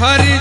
हरी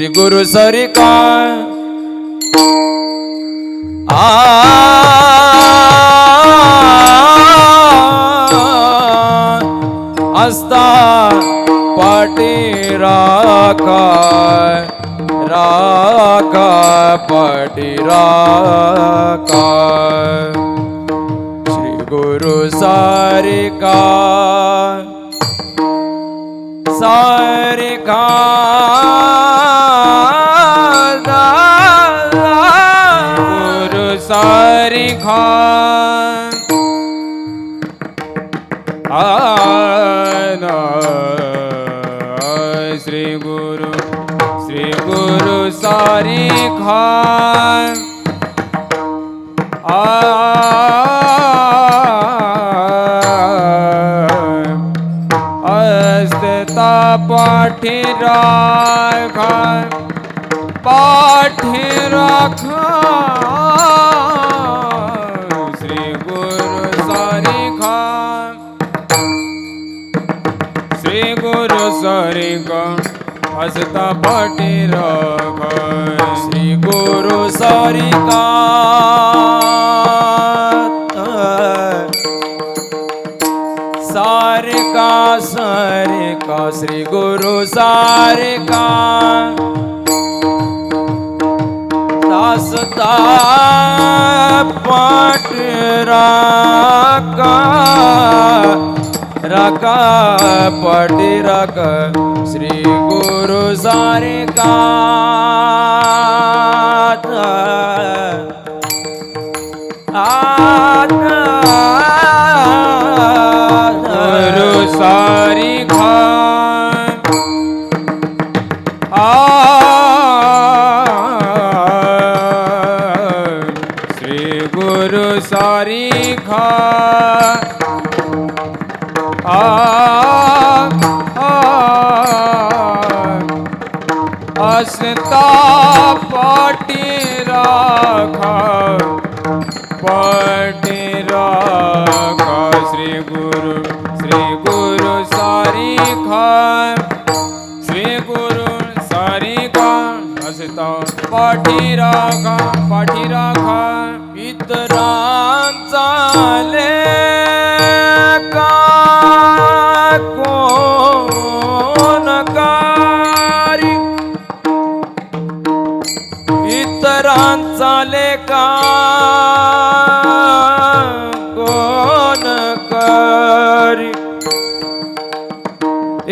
श्री गुरु सारिका आस्ता पाटी राखा राखा पाटी राखा श्री गुरु सारिका सारिका गुरु सारिका आना श्री गुरु श्री गुरु सारी खान अस्ता पाठी राखा पाठी राखा श्री गुरु सारी खा श्री गुरु सारी खान हसता पाठी राखा श्री गुरु सारी सारिका सारिका श्री गुरु सारिका दासता पाट राका राका पाटी राका श्री गुरु सारिका गुरु सारी पाठी राखा पाठी राखा इतरांचा लेका कोण कारी? इतरांचा लेका कोण करी?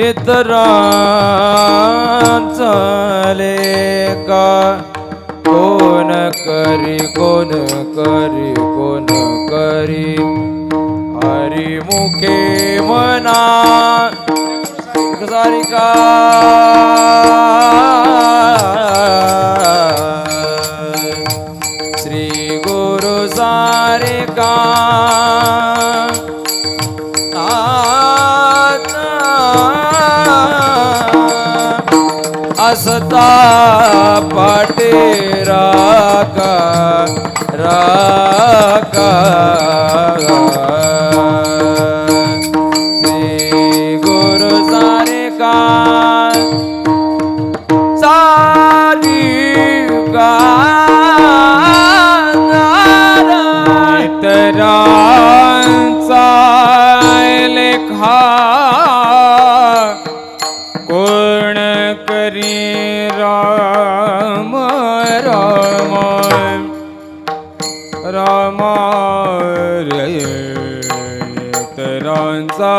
इतरांचा लेका करी कोण करी कोण करी? हरी मुखे मना सारिका राम तरांचा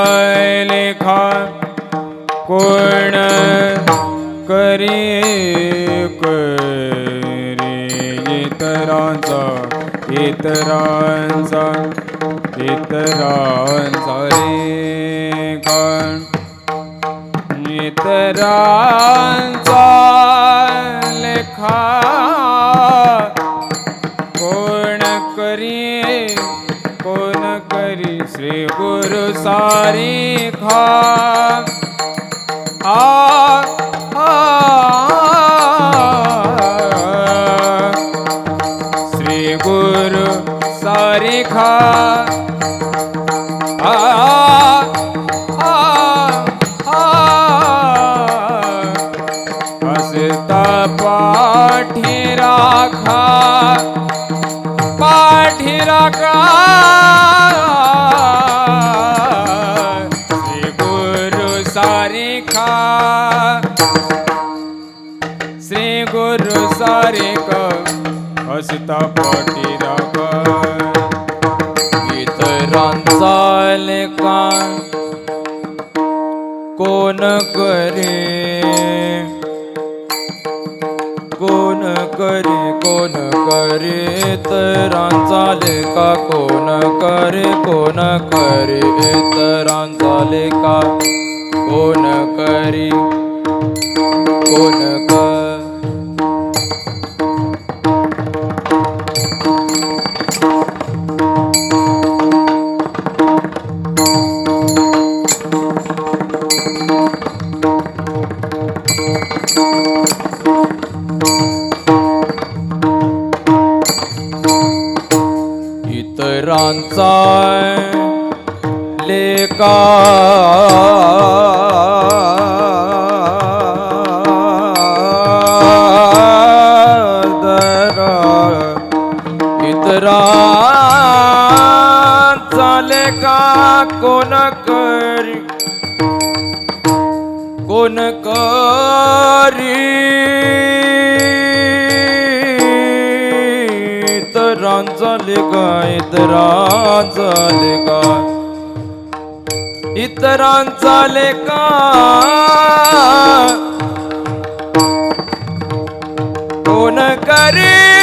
लेखा कोण करी करी इतरांचा इतरांचा इतरांचा लेखा इतरांचा सारी खा आता पाठी राखा इतरांचा लेखा कोण करे कोण करे कोण करे तरांचा लेखा कोण करे कोण करे तरांचा लेखा कोण करी कोण लेका इतरांचा लेका कोण करी? कोण करी? इतरांचा लेखा इतरांचा लेखा इतरांचा लेखा कोण करी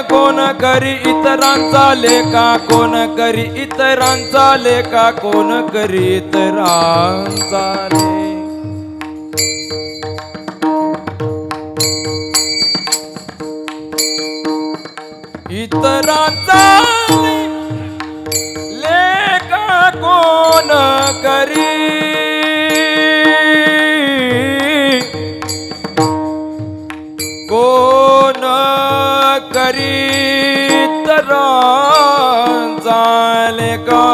कोण करी इतरांचा लेखा? कोण करी इतरांचा लेखा? कोण करी इतरांचा इतरांचा लेखा कोण करी? इतरांचा लेखा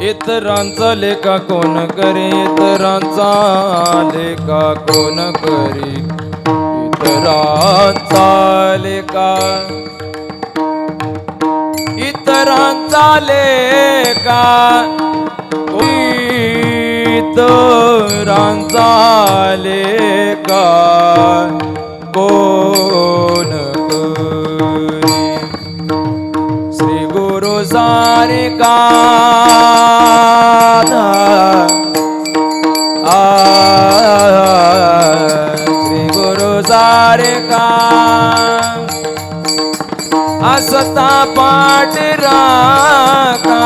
इतरांचा लेखा कोण करी? इतरांचा लेखा कोण करी? इतरांचा लेखा इतरांचा लेखा इतरांचा लेखा कोण गुरु श्री गुरु का असता पाठ राखा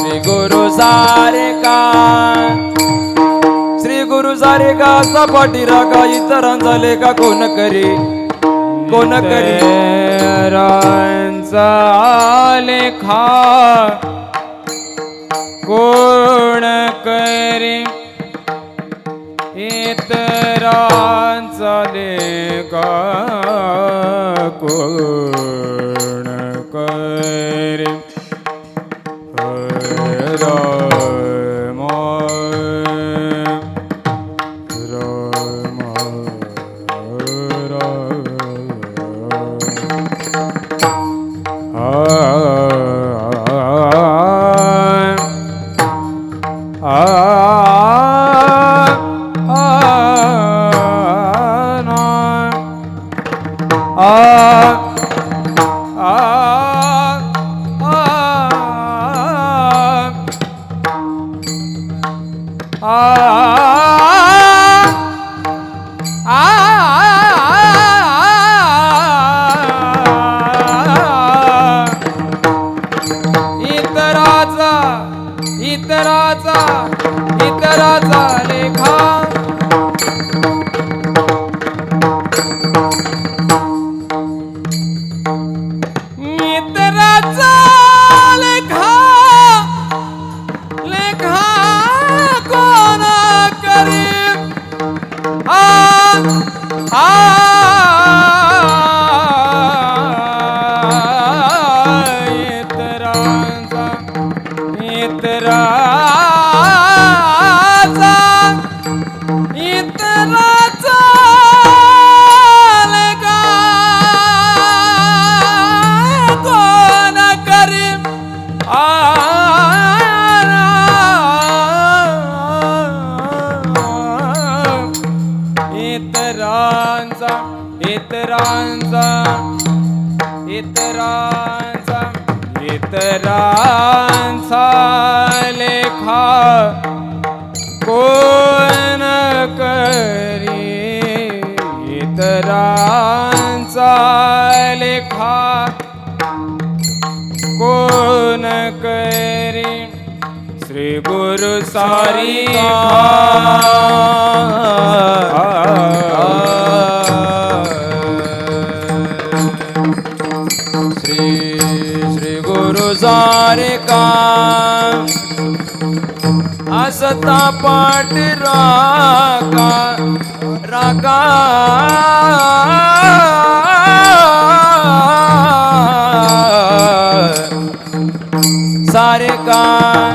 श्री गुरु सारे का सारे का सपाटी पाठी राखा झाले का कोण करी? कोण करी? रांचा लेखा. कोण करी? इतरांचा लेखा. कोण इतराचा इतराचा लेखा इतरांचा इतरांचा इतरांचा इतरांचा लेखा कोण करी? इतरांचा लेखा कोण करी? श्री गुरु सारी श्री श्री गुरु सारे का असता पाठ राका राका। सारे का